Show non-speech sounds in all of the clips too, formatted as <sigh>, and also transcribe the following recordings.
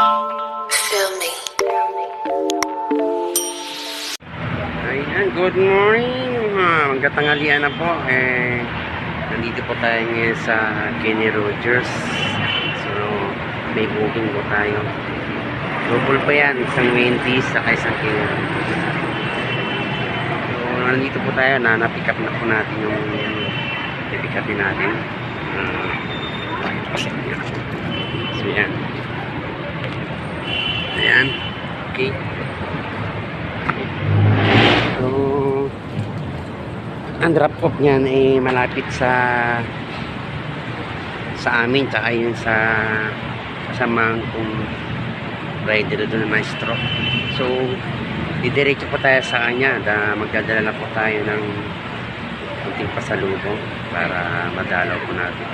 Feel me. Ayan, good morning. Uh, magkatangalian na po. Eh, nandito po tayo ngayon sa Kenny Rogers. So, may booking po tayo. Double pa yan. Isang Wendy's saka isang Kenny Rogers. So, nandito po tayo. Na, na-pick up na po natin yung i-pick upin natin. Uh. So, yan. Ayan. Okay. So, ang drop off niyan ay malapit sa sa amin tsaka yun sa kasamang kong rider doon na maestro. So, didiretso po tayo sa kanya da magdadala na po tayo ng kunting pasalubong para madalaw po natin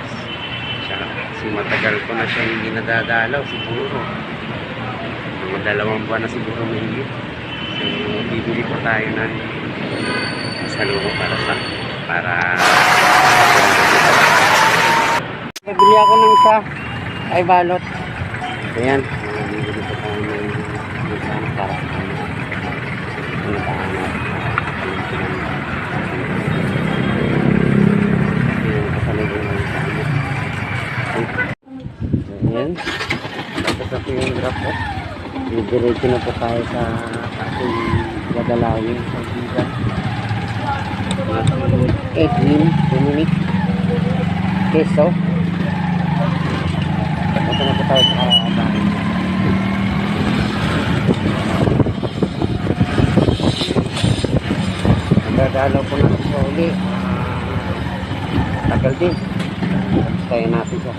siya. Kasi matagal ko na siya hindi nadadalaw siguro. Dalawang buwan na siguro mahigit. So, bibili po tayo ng salubo para sa para Bibili ako ng isa ay balot. Ayan, bibili po tayo ng isa para ano. Ba ano? Ayan. Tapos ako yung drop off. Didiretso na po tayo sa ating gagalawin sa Giga. Edwin Dominic Queso. Punta na po tayo sa bahay. Nagdadalaw po natin sa uli. Ah, tagal din. Tayo natin sa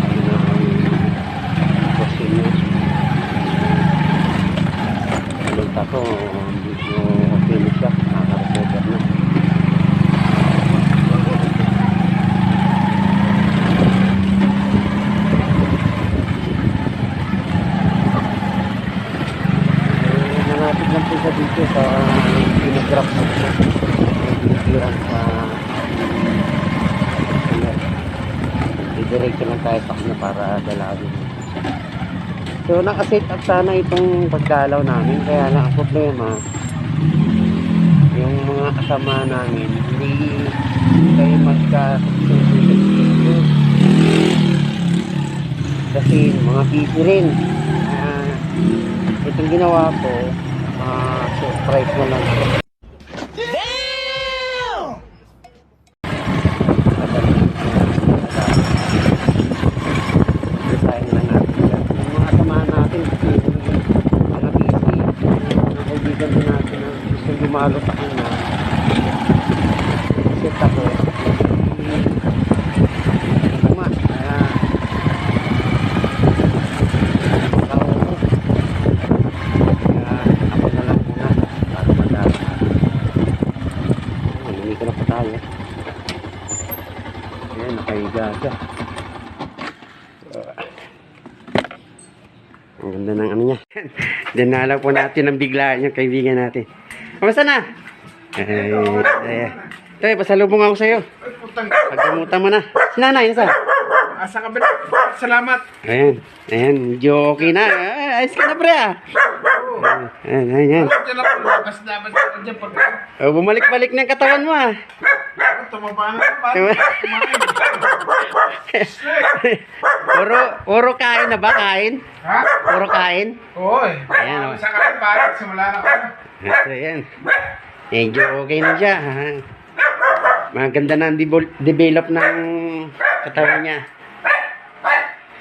Ayun na ang question niya. Balita ko, medyo okay na siya. Nakaka-recover na. Eh, Malapit lang po siya dito sa pinagrap ko. Pinagrap sa didiretso lang tayo sa kanya para dalawin. So nakaset up sana itong pagdalaw namin. Kaya lang ang problema yung mga kasama namin hindi kayo magka kasi mga busy rin. Ah, itong ginawa ko ah, surprise mo lang ko design na natin yan. Yung mga samahan natin kasi mga busy, mga kaibigan din natin na gusto lumalo sa kanya. Set ako. Tama. Kaya, tao ko. Kaya ako na lang muna para madami. Hindi ko na pa tayo. Ayan, nakahiga siya. Ang ganda ng ano niya. <laughs> Dinala po natin ang biglaan yung kaibigan natin. Kamusta na? Ay, ay, Tay, pasalubong ako sa'yo. Pagkamutan mo na. Si nanay, nasa? Asa ka ba? Salamat. Ayan, ayan, medyo okay na. Ay, ayos ka na, pre, ah. Ayan, ayan, ayan. Diyan dyan pag Oh, bumalik-balik na yung katawan mo, ah. Tumaba na kumain. <laughs> puro, puro kain na ba? Kain? Ha? Puro kain? Oy. Ayan, oh. Sa kain, parang simula na ako. Ito, yan. Medyo okay na siya. ha? Maganda na ang develop ng katawan niya.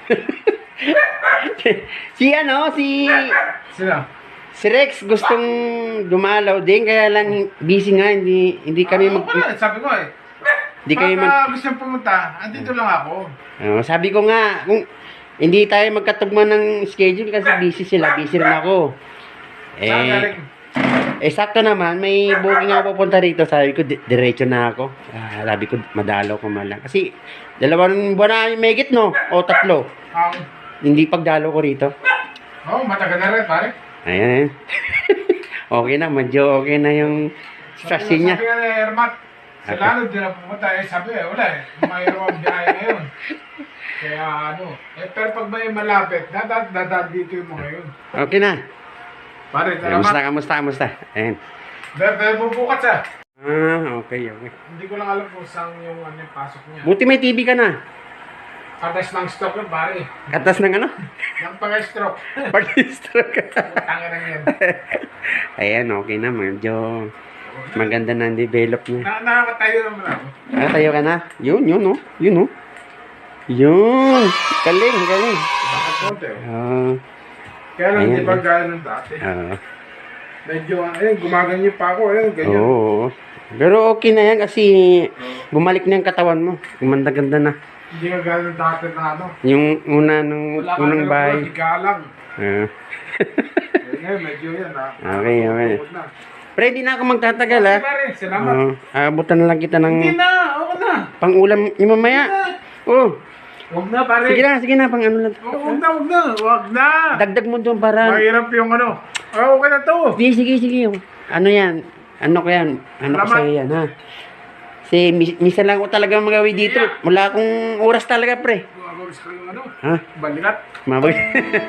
<laughs> si ano, si Sino? si Rex gustong dumalaw din kaya lang busy nga hindi hindi kami Ako mag pala, sabi ko eh. Kami mag Pagka gusto pumunta, andito lang ako. Oh, sabi ko nga kung hindi tayo magkatugma ng schedule kasi busy sila, busy rin ako. Eh? Eh, sakto naman, may booking ako pupunta rito. Sabi ko, di- diretso na ako. Ah, sabi ko, madalaw ko man lang. Kasi, dalawang buwan na may higit, no? O tatlo. Um, Hindi pagdalo ko rito. oh, matagal na rin, pare. Ayan. <laughs> okay na, medyo okay na yung stress niya. Sabi nga ni Ermat, sa lalo din na pumunta, eh, sabi eh, wala <laughs> eh, mayroon ang biyahe ngayon. Kaya ano, eh, pero pag may malapit, dadaan dadaan dito yung mga yun. Okay na. Pare, Kamusta, salamat. kamusta, kamusta? Ayan. Dahil dahil bubukas ah. Ah, okay, okay. Hindi ko lang alam kung saan yung ano yung pasok niya. Buti may TV ka na. Katas ng stock yun, pare. Katas ng ano? Yung pang-stroke. Party stroke. Tanga na yan. Ayan, okay na. Medyo maganda na ang develop niya. Na nakakatayo naman ako. Ah, tayo ka na. Yun, yun, oh. Yun, oh. Yun. Galing, galing. Bakit konti oh. Ah, Kaya lang, di ba eh. gaya ng dati? ah. Medyo, ayun, gumaganyo pa ako, ayun, ganyan. Oo. Pero okay na yan kasi bumalik na yung katawan mo. Gumanda-ganda na. Hindi ka gaya ng dati na ano. Yung una nung Wala ka unang na bahay. Galang. Ah. Eh, ngayon, medyo yan ha. Okay, okay. Pero hindi na ako magtatagal ha. Pare, salamat. Oo. aabutan na lang kita Hindi ng na, ako na. pang-ulam yung mamaya. Oh, Huwag na, pare. sige na, sige na, pang ano lang. Huwag na, huwag na. Huwag na. Dagdag mo doon para... Mahirap yung ano. Oh, okay na to. Sige, sige, sige. Ano yan? Ano ko yan? Ano ko Salamat. sa'yo yan, ha? Kasi mis- minsan lang ko talaga magawi dito. Wala akong oras talaga, pre. Gagawis ko yung ano. Ha? Balikat. Mabag.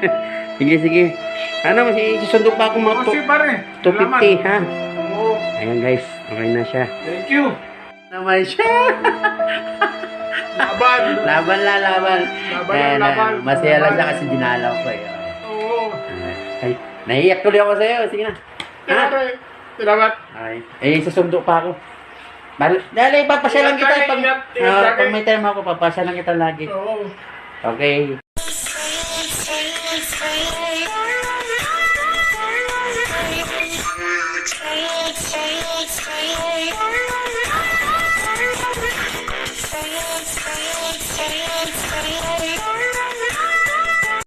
<laughs> sige, sige. Ano, si susundo pa ako mga Oh, to- sige, pare. 250, ha? Oo. Ayan, guys. Okay na siya. Thank you. Naman siya. <laughs> Laban. laban la, laban. Laban Ayan, laban. ah, Masaya lang siya kasi dinalaw ko eh. Oo. Ah, Ay, naiiyak tuloy ako sa'yo. Sige na. Ha? Salamat. Ay, eh, susundo pa ako. Bal dali, papasya lang kita. Pag, lagi. pag may time ako, papasya lang kita lagi. Oo. Okay. You.